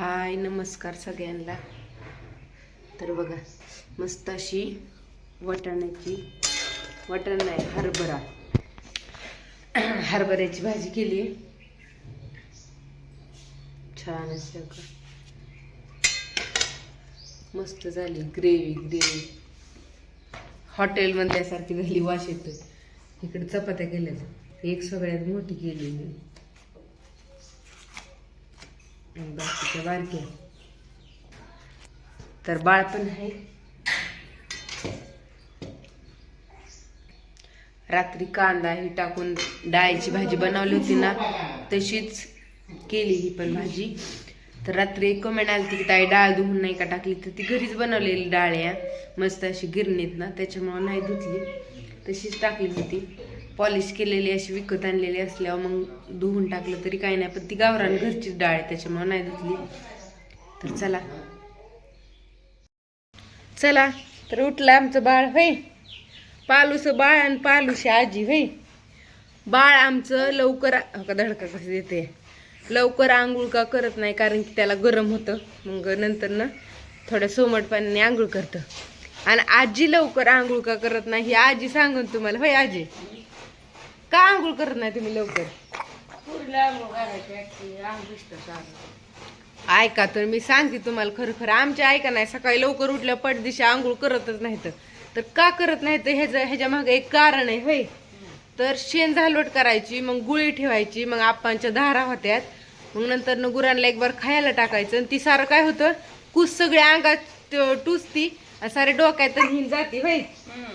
हाय नमस्कार सगळ्यांना. तर बघा मस्त अशी वाटाण्याची वाटाणा नाही हरभरा. हरभऱ्याची भाजी केली छान अशी बघा. मस्त झाली ग्रेव्ही ग्रेव्ही. हॉटेलमधल्यासारखी झाली वाश येतो इकडे चपात्या केल्या एक सगळ्यात मोठी केली मी. बाकीच्या बारक्या. तर बाळ पण आहे. रात्री कांदा ही टाकून डाळीची भाजी बनवली होती ना तशीच केली ही पण भाजी. तर रात्री एक कमेंट आली की ताई डाळ धुवून नाही का टाकली? तर ती घरीच बनवलेली डाळ या मस्त अशी गिरणीत ना त्याच्यामुळं नाही धुतली. तशीच टाकली होती. पॉलिश केलेली अशी विकत आणलेली असल्यावर मग धुवून टाकलं तरी काही नाही. पण ती गावरान घरचीच डाळ आहे त्याच्यामुळे नाही धुतली. तर चला. चला. तर उठलं आमचं बाळ होय. पालूचं बाळ आणि पालूशी आजी होय. बाळ आमचं लवकर का धडका कसं देते? लवकर आंघोळ का करत नाही कारण की त्याला गरम होतं. मग नंतर ना थोड्या सोमट पाण्याने आंघोळ करतं. आणि आजी लवकर आंघोळ का करत नाही ही आजी सांगून तुम्हाला होय आजी? का आंघोळ करत नाही तुम्ही लवकर? ऐका तर मी सांगते तुम्हाला खरं खरं. आमच्या ऐका नाही सकाळी लवकर उठल्या पडदिशी आंघोळ करतच नाहीत. तर का करत नाही तर ह्याचं ह्याच्या मागे एक कारण आहे होय. तर शेण झालवट करायची मग गुळी ठेवायची मग आप्पांच्या धारा होत्यात मग नंतर न गुरांना एक बार खायला टाकायचं. आणि ती सारं काय होतं? कुस सगळ्या अंगात टुसती. सारे डोक्यात हिन जाते होय.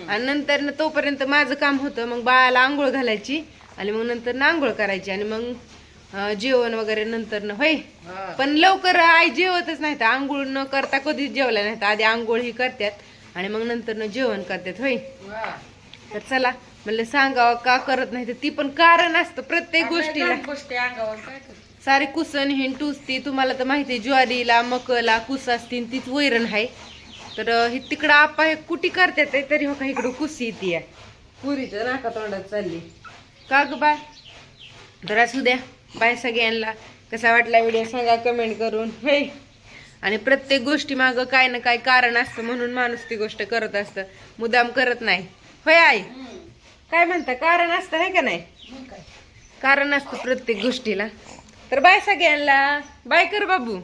आणि नंतर न तोपर्यंत माझं काम होतं मग बाळाला आंघोळ घालायची आणि मग नंतर ना आंघोळ करायची आणि मग जेवण वगैरे नंतर न होय. पण लवकर आई जेवतच नाहीत आंघोळ न करता कधीच जेवल्या नाहीत. आधी आंघोळ ही करतात आणि मग नंतर न जेवण करतात होय. तर चला म्हणलं सांगावं का करत नाही तर ती पण कारण असतं प्रत्येक गोष्टीला. सारी कुसन हिन टुसती तुम्हाला तर माहिती ज्वारीला मकला कुस असती आणि तीच वैरण आहे. तर ही तिकडं आपा हे कुटी करतात आहे, तरी हो का इकडं कुस येते पुरीच्या नाका तोंडात चालली. का ग बाय? तर असू द्या बाय सगळ्यांना. कसा वाटला व्हिडिओ सांगा कमेंट करून. होय. आणि प्रत्येक गोष्टी मागं काय ना काय कारण असतं म्हणून माणूस ती गोष्ट करत असतं. मुदाम करत नाही. होय आई? काय म्हणता? कारण असतं आहे का नाही? मग कारण असतं प्रत्येक गोष्टीला. तर बाय सगळ्यांना. बाय कर बाबू.